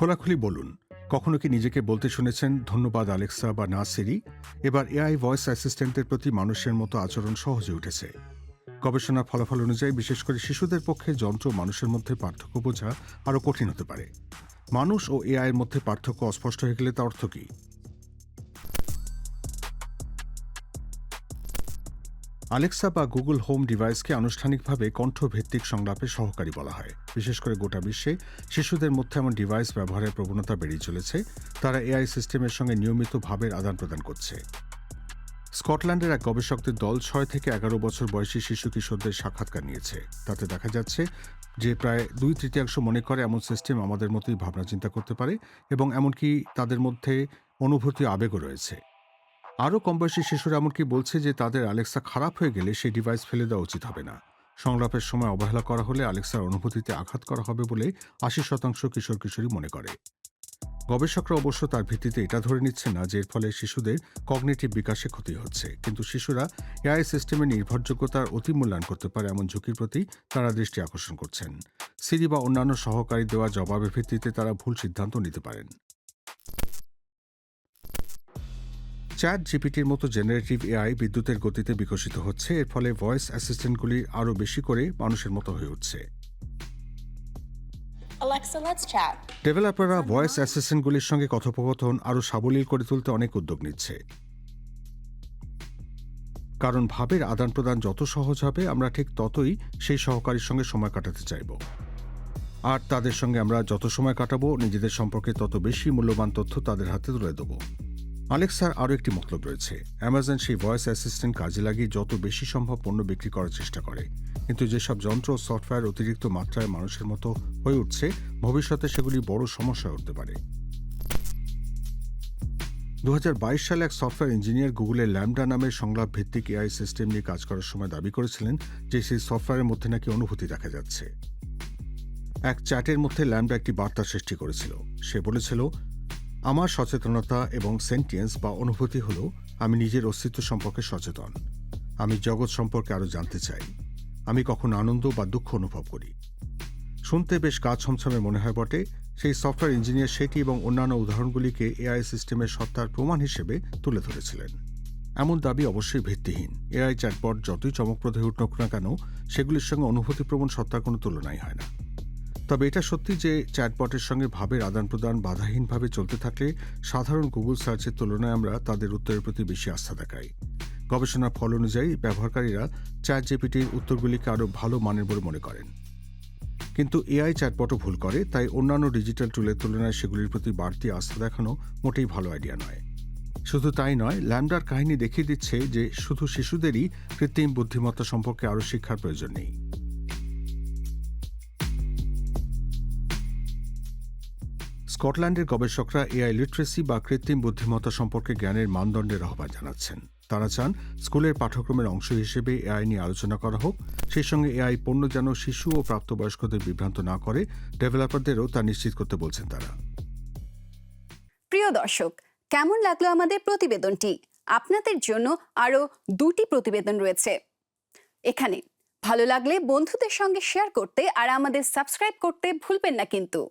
খোলাখুলি বলুন, কখনো কি নিজেকে বলতে শুনেছেন, ধন্যবাদ আলেক্সা বা না সিরি এবার এআই ভয়েস অ্যাসিস্ট্যান্টের প্রতি মানুষের মতো আচরণ সহজে উঠেছে। গবেষণার ফলাফল অনুযায়ী বিশেষ করে শিশুদের পক্ষে যন্ত্র মানুষের মধ্যে পার্থক্য বোঝা আরও কঠিন হতে পারে। মানুষ ও এআইয়ের মধ্যে পার্থক্য অস্পষ্ট হয়ে গেলে তা অর্থ কী? আলেক্সা বা গুগল হোম ডিভাইসকে আনুষ্ঠানিকভাবে কণ্ঠভিত্তিক সংলাপে সহকারী বলা হয়। বিশেষ করে গোটা বিশ্বে শিশুদের মধ্যে এমন ডিভাইস ব্যবহারের প্রবণতা বেড়েই চলেছে। তারা এআই সিস্টেমের সঙ্গে নিয়মিত ভাবের আদান প্রদান করছে। স্কটল্যান্ডের এক গবেষকদের দল ছয় থেকে এগারো বছর বয়সী শিশু কিশোরদের সাক্ষাৎকার নিয়েছে। তাতে দেখা যাচ্ছে যে প্রায় দুই তৃতীয়াংশ মনে করে এমন সিস্টেম আমাদের মতোই ভাবনা চিন্তা করতে পারে এবং এমনকি তাদের মধ্যে অনুভূতি, আবেগও রয়েছে। আরও কম বয়সী শিশুরা এমনকি বলছে যে তাদের আলেক্সা খারাপ হয়ে গেলে সেই ডিভাইস ফেলে দেওয়া উচিত হবে না। সংলাপের সময় অবহেলা করা হলে আলেক্সার অনুভূতিতে আঘাত করা হবে বলে আশি শতাংশ কিশোর কিশোরী মনে করে। গবেষকরা অবশ্য তার ভিত্তিতে এটা ধরে নিচ্ছে না যে এর ফলে শিশুদের কগনিটিভ বিকাশে ক্ষতি হচ্ছে। কিন্তু শিশুরা এআই সিস্টেমের নির্ভরযোগ্যতার অতি মূল্যায়ন করতে পারে এমন ঝুঁকির প্রতি তারা দৃষ্টি আকর্ষণ করছেন। সিরি বা অন্যান্য সহকারী দেওয়া জবাবের ভিত্তিতে তারা ভুল সিদ্ধান্ত নিতে পারেন। চ্যাট জিপিটির মতো জেনারেটিভ এআই বিদ্যুতের গতিতে বিকশিত হচ্ছে। এর ফলে ভয়েস অ্যাসিস্ট্যান্টগুলি আরও বেশি করে মানুষের মতো হয়ে উঠছে. ডেভেলপাররা ভয়েস অ্যাসিস্ট্যান্টগুলির সঙ্গে কথোপকথন আরও সাবলীল করে তুলতে অনেক উদ্যোগ নিচ্ছে। কারণ ভাবের আদান প্রদান যত সহজ হবে আমরা ঠিক ততই সেই সহকারীর সঙ্গে সময় কাটাতে চাইব। আর তাদের সঙ্গে আমরা যত সময় কাটাবো নিজেদের সম্পর্কে তত বেশি মূল্যবান তথ্য তাদের হাতে তুলে দেবো। আলেক্সার আরও একটি মতলব রয়েছে। অ্যামাজন সেই ভয়েস অ্যাসিস্ট্যান্ট কাজে লাগিয়ে যত বেশি সম্ভব পণ্য বিক্রি করার চেষ্টা করে। কিন্তু যেসব যন্ত্র সফটওয়্যার অতিরিক্ত মাত্রায় মানুষের মতো হয়ে উঠছে, ভবিষ্যতে সেগুলি বড় সমস্যা হতে পারে। দু হাজার বাইশ সালে এক সফটওয়্যার ইঞ্জিনিয়ার গুগলের ল্যামডা নামের সংলাপ ভিত্তিক এআই সিস্টেম নিয়ে কাজ করার সময় দাবি করেছিলেন যে সেই সফটওয়্যারের মধ্যে নাকি অনুভূতি দেখা যাচ্ছে। এক চ্যাটের মধ্যে ল্যামডা একটি বার্তা সৃষ্টি করেছিল। সে বলেছিল আমার সচেতনতা এবং সেন্টিয়েন্স বা অনুভূতি হল আমি নিজের অস্তিত্ব সম্পর্কে সচেতন। আমি জগৎ সম্পর্কে আরও জানতে চাই। আমি কখন আনন্দ বা দুঃখ অনুভব করি। শুনতে বেশ গা ছমছমে মনে হয় বটে, সেই সফটওয়্যার ইঞ্জিনিয়ার সেটি এবং অন্যান্য উদাহরণগুলিকে এআই সিস্টেমের সত্তার প্রমাণ হিসেবে তুলে ধরেছিলেন। এমন দাবি অবশ্যই ভিত্তিহীন। এআই চ্যাটবট যতই চমকপ্রদ হয়ে না কেন, সেগুলির সঙ্গে অনুভূতিপ্রবণ সত্তার কোনো তুলনাই হয় না। তবে এটা সত্যি যে চ্যাটবটের সঙ্গে ভাবের আদান প্রদান বাধাহীনভাবে চলতে থাকলে সাধারণ গুগল সার্চের তুলনায় আমরা তাদের উত্তরের প্রতি বেশি আস্থা দেখাই। গবেষণার ফল অনুযায়ী ব্যবহারকারীরা চ্যাট জিপিটির উত্তরগুলিকে আরও ভালো মানের বলে মনে করেন। কিন্তু এআই চ্যাটবটও ভুল করে, তাই অন্যান্য ডিজিটাল টুলের তুলনায় সেগুলির প্রতি বাড়তি আস্থা দেখানো মোটেই ভালো আইডিয়া নয়। শুধু তাই নয়, ল্যামডার কাহিনী দেখিয়ে দিচ্ছে যে শুধু শিশুদেরই কৃত্রিম বুদ্ধিমত্তা সম্পর্কে আরও শিক্ষার প্রয়োজন নেই। স্কটল্যান্ডের গবেষকরা এআই লিটারেসি বা কৃত্রিম বুদ্ধিমত্তা সম্পর্কে জ্ঞানের মানদণ্ডের আহ্বান জানাচ্ছেন। তারা চান স্কুলের পাঠ্যক্রমের অংশ হিসেবে এআই নিয়ে আলোচনা করা হোক, সেই সঙ্গে এআই পণ্য যেন শিশু ও প্রাপ্তবয়স্কদের বিভ্রান্ত না করে, ডেভেলপারদেরও তা নিশ্চিত করতে বলছেন তারা। প্রিয় দর্শক, কেমন লাগল আমাদের প্রতিবেদনটি? আপনাদের জন্য আরও দুটি প্রতিবেদন রয়েছে। এখানে, ভালো লাগলে বন্ধুদের সঙ্গে শেয়ার করতে আর আমাদের সাবস্ক্রাইব করতে ভুলবেন না কিন্তু।